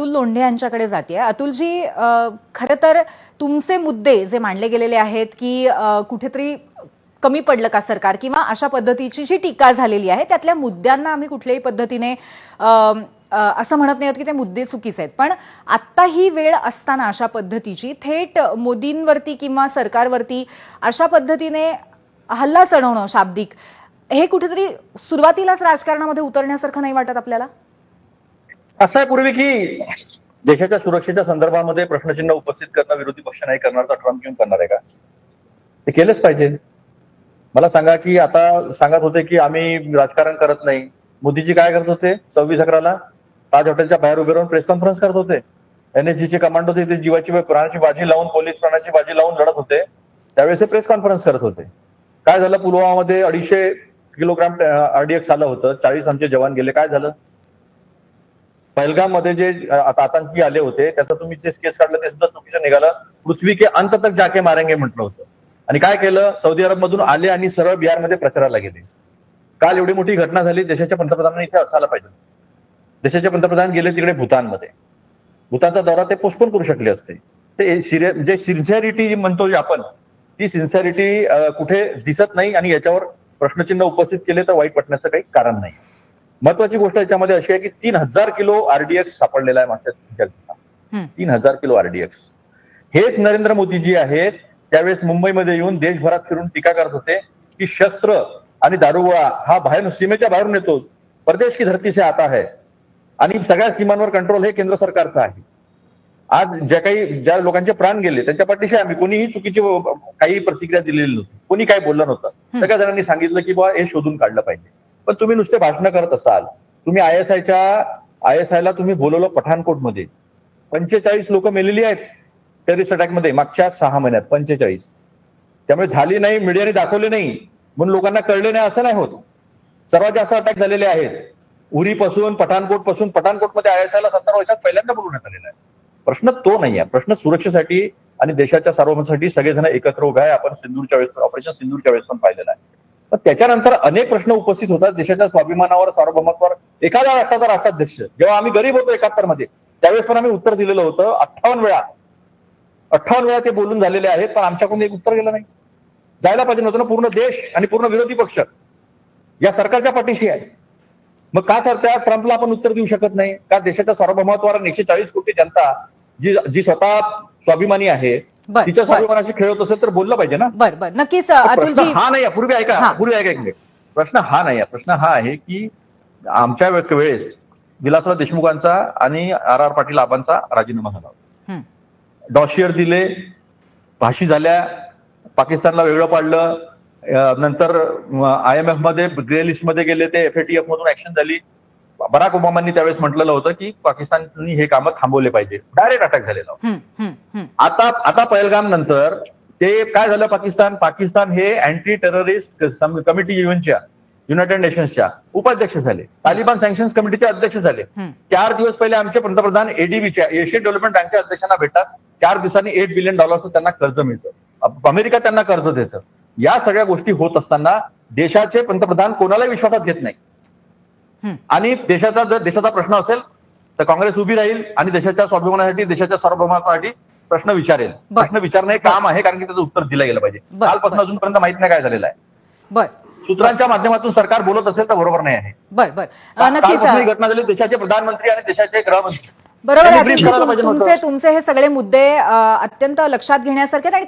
अतुल लोंढे यांच्याकडे जाते अतुलजी खरं तर तुमचे मुद्दे जे मांडले गेलेले आहेत की कुठेतरी कमी पडलं का सरकार किंवा अशा पद्धतीची जी टीका झालेली आहे त्यातल्या मुद्द्यांना आम्ही कुठल्याही पद्धतीने असं म्हणत नाही आहोत की ते मुद्दे चुकीचे आहेत. पण आत्ता ही वेळ असताना अशा पद्धतीची थेट मोदींवरती किंवा सरकारवरती अशा पद्धतीने हल्ला चढवणं शाब्दिक हे कुठेतरी सुरुवातीलाच राजकारणामध्ये उतरण्यासारखं नाही वाटत आपल्याला? असं आहे पूर्वी की देशाच्या सुरक्षेच्या संदर्भामध्ये प्रश्नचिन्ह उपस्थित करणं विरोधी पक्ष नाही करणार तर ट्रम्प घेऊन करणार आहे का? ते केलंच पाहिजे. मला सांगा की आता सांगत होते की आम्ही राजकारण करत नाही. मोदीजी काय करत होते? सव्वीस अकराला ताज हॉटेलच्या बाहेर उभे राहून प्रेस कॉन्फरन्स करत होते. एनएसजीचे कमांडो ते जीवाची प्राणाची बाजी लावून पोलीस प्राणाची बाजी लावून लढत होते. त्यावेळेस ते प्रेस कॉन्फरन्स करत होते. काय झालं? पुलवामामध्ये अडीचशे किलोग्राम आरडीएक्स आलं होतं. चाळीस आमचे जवान गेले. काय झालं? पहलगाममध्ये जे आता आतंकी आले होते त्याचं तुम्ही जे स्केच काढलं ते सुद्धा चुकीचं निघालं. पृथ्वी के अंत तक जाके मारेंगे म्हटलं होतं. आणि काय केलं? सौदी अरब मधून आले आणि सरळ बिहारमध्ये प्रचाराला गेले. काल एवढी मोठी घटना झाली देशाच्या पंतप्रधानांनी इथे असायला पाहिजे. देशाचे पंतप्रधान गेले तिकडे भूतानमध्ये. भूतानचा दौरा ते पोस्टपोन करू शकले असते. ते सिरिय- जे सिन्सिअरिटी म्हणतो जे आपण ती सिन्सिअरिटी कुठे दिसत नाही आणि याच्यावर प्रश्नचिन्ह उपस्थित केले तर वाईट वाटण्याचं काही कारण नाही. महत्वाची गोष्ट याच्यामध्ये अशी आहे की तीन हजार किलो आरडीएक्स सापडलेला आहे मागच्या तीन हजार किलो आरडीएक्स हेच नरेंद्र मोदी जी आहेत त्यावेळेस मुंबईमध्ये येऊन देशभरात फिरून टीका करत होते की शस्त्र आणि दारुगोळा हा बाहेर सीमेच्या बाहेरून येतो. परदेश की धरती से आता है. आणि सगळ्या सीमांवर कंट्रोल हे केंद्र सरकारचं आहे. आज ज्या काही ज्या लोकांचे प्राण गेले त्यांच्या पाठीशी आम्ही कोणीही चुकीची काही प्रतिक्रिया दिलेली नव्हती. कोणी काही बोललं नव्हतं. सगळ्या जणांनी सांगितलं की बुवा हे शोधून काढलं पाहिजे. पण तुम्ही नुसते भाषण करत असाल. तुम्ही आय एस आयच्या आय एस आयला तुम्ही बोलवलं पठाणकोटमध्ये. पंचेचाळीस लोक मेलेली आहेत टेरिस्ट अटॅकमध्ये मागच्या सहा महिन्यात पंचेचाळीस. त्यामुळे झाली नाही मीडियाने दाखवले नाही म्हणून लोकांना कळले नाही असं नाही होत. सर्वात जास्त अटॅक झालेले आहेत. उरीपासून पठाणकोटपासून पठाणकोटमध्ये आय एस आयला सत्तर वर्षात पहिल्यांदा बोलवण्यात आलेला आहे. प्रश्न तो नाही आहे. प्रश्न सुरक्षेसाठी आणि देशाच्या सार्वभौमासाठी सगळेजण एकत्र उभे आहे. आपण सिंधूरच्या वेळेस ऑपरेशन सिंधूरच्या वेळेस पण पाहिलेलं आहे. त्याच्यानंतर अनेक प्रश्न उपस्थित होतात. देशाच्या स्वाभिमानावर सार्वभौमत्वावर. एखाद्या राष्ट्राचा राष्ट्राध्यक्ष. जेव्हा आम्ही गरीब होतो एकाहत्तरमध्ये त्यावेळेस पण आम्ही उत्तर दिलेलं होतं अठ्ठावन्न वेळा. अठ्ठावन्न वेळा ते बोलून झालेले आहेत पण आमच्याकडून एक उत्तर गेलं नाही. जायला पाहिजे नव्हतं ना पूर्ण देश आणि पूर्ण विरोधी पक्ष. या सरकारच्या पाठीशी आहे. मग का तर त्या ट्रम्पला आपण उत्तर देऊ शकत नाही. का देशाच्या सार्वभौमत्वावर एकशे चाळीस कोटी जनता जी जी स्वतः स्वाभिमानी आहे तिच्या. स्वाभिमानाशी खेळत असेल तर बोललं पाहिजे ना. बर बर. नक्कीच प्रश्न अतुलजी हा नाही पूर्वी ऐका. पूर्वी ऐका एक प्रश्न हा नाही प्रश्न हा आहे की आमच्या वेळेस विलासराव देशमुखांचा आणि आर आर पाटील आबांचा राजीनामा झाला होता. डॉशियर दिले भाषी झाल्या पाकिस्तानला वेगळं पाडलं नंतर आय एम एफमध्ये ग्रे लिस्टमध्ये गेले ते एफएटीएफ मधून ऍक्शन झाली. बराक ओबामांनी त्यावेळेस म्हटलेलं होतं की पाकिस्ताननी हे कामं थांबवले पाहिजे. डायरेक्ट अटॅक झालेला. आता आता पहलगाम नंतर ते काय झालं पाकिस्तान? पाकिस्तान हे अँटी टेररिस्ट कमिटी युएनच्या युनायटेड नेशन्सच्या उपाध्यक्ष झाले. तालिबान सँक्शन्स कमिटीचे अध्यक्ष झाले. चार दिवस पहिले आमचे पंतप्रधान एडीबीच्या एशियन डेव्हलपमेंट बँकच्या अध्यक्षांना भेटतात. चार दिवसांनी एट बिलियन डॉलरचं त्यांना कर्ज मिळतं. अमेरिका त्यांना कर्ज देतं. या सगळ्या गोष्टी होत असताना देशाचे पंतप्रधान कोणालाही विश्वासात घेत नाही. आणि देशाचा जर देशाचा प्रश्न असेल तर काँग्रेस उभी राहील आणि देशाच्या स्वाभिमानासाठी देशाच्या सार्वभौमासाठी प्रश्न विचारेल. प्रश्न विचारणं हे काम आहे कारण की त्याचं उत्तर दिलं गेलं पाहिजे. कालपासून. अजूनपर्यंत माहीत नाही काय झालेलं आहे. बर. सूत्रांच्या माध्यमातून सरकार बोलत असेल तर बरोबर नाही आहे. बर बर. घटना झाली देशाचे प्रधानमंत्री आणि देशाचे गृहमंत्री. बरोबर. तुमचे हे सगळे मुद्दे अत्यंत लक्षात घेण्यासारखे आणि